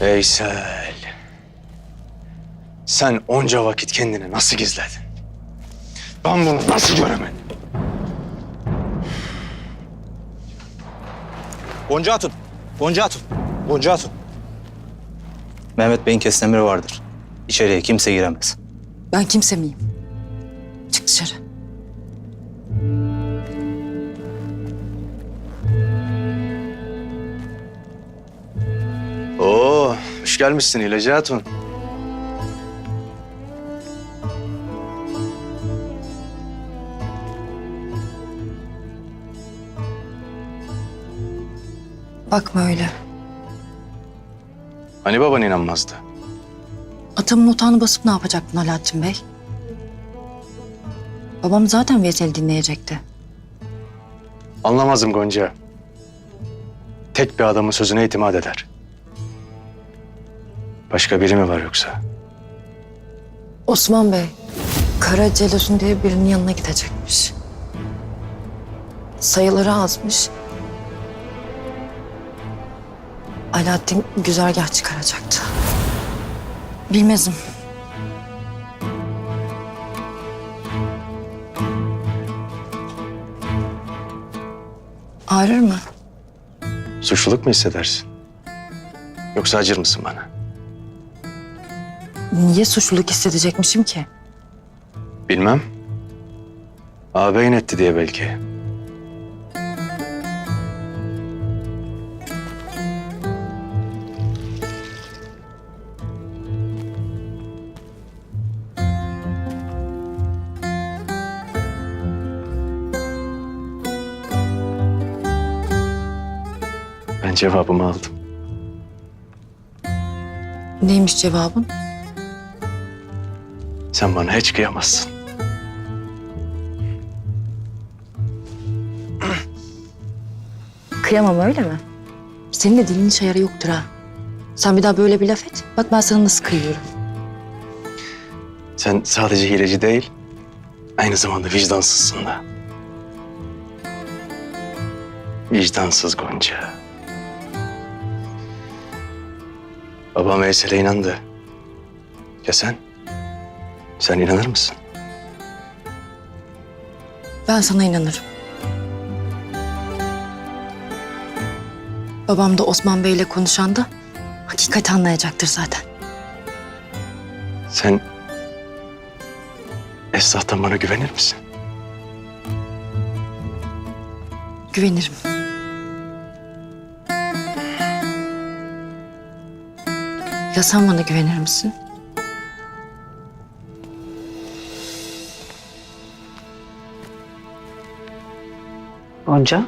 Veysel. Sen onca vakit kendini nasıl gizledin? Ben bunu nasıl göremedim? Gonca Hatun. Gonca Hatun. Gonca Hatun. Mehmet Bey'in kesin emri vardır. İçeriye kimse giremez. Ben kimse miyim? Çık dışarı. Hoş gelmişsin İlacı Hatun. Bakma öyle. Hani baban inanmazdı? Atamın otağını basıp ne yapacaktın Alaaddin Bey? Babam zaten Veysel'i dinleyecekti. Anlamazdım Gonca. Tek bir adamın sözüne itimat eder. Başka biri mi var yoksa? Osman Bey, Kara Celosun diye birinin yanına gidecekmiş. Sayıları azmış. Alaaddin güzergah çıkaracaktı. Bilmezim. Ağrır mı? Suçluluk mu hissedersin? Yoksa acır mısın bana? Niye suçluluk hissedecekmişim ki? Bilmem. Ağabeyin etti diye belki. Ben cevabımı aldım. Neymiş cevabın? Sen bana hiç kıyamazsın. Kıyamam öyle mi? Senin de dilinin şayarı yoktur ha. Sen bir daha böyle bir laf et. Bak ben sana nasıl kıyıyorum. Sen sadece hileci değil, aynı zamanda vicdansızsın da. Vicdansız Gonca. Babam Veysel'e inandı. Ya sen? Sen inanır mısın? Ben sana inanırım. Babam da Osman Bey'le konuşanda hakikati anlayacaktır zaten. Sen Esra'dan bana güvenir misin? Güvenirim. Ya sen bana güvenir misin? Gonca,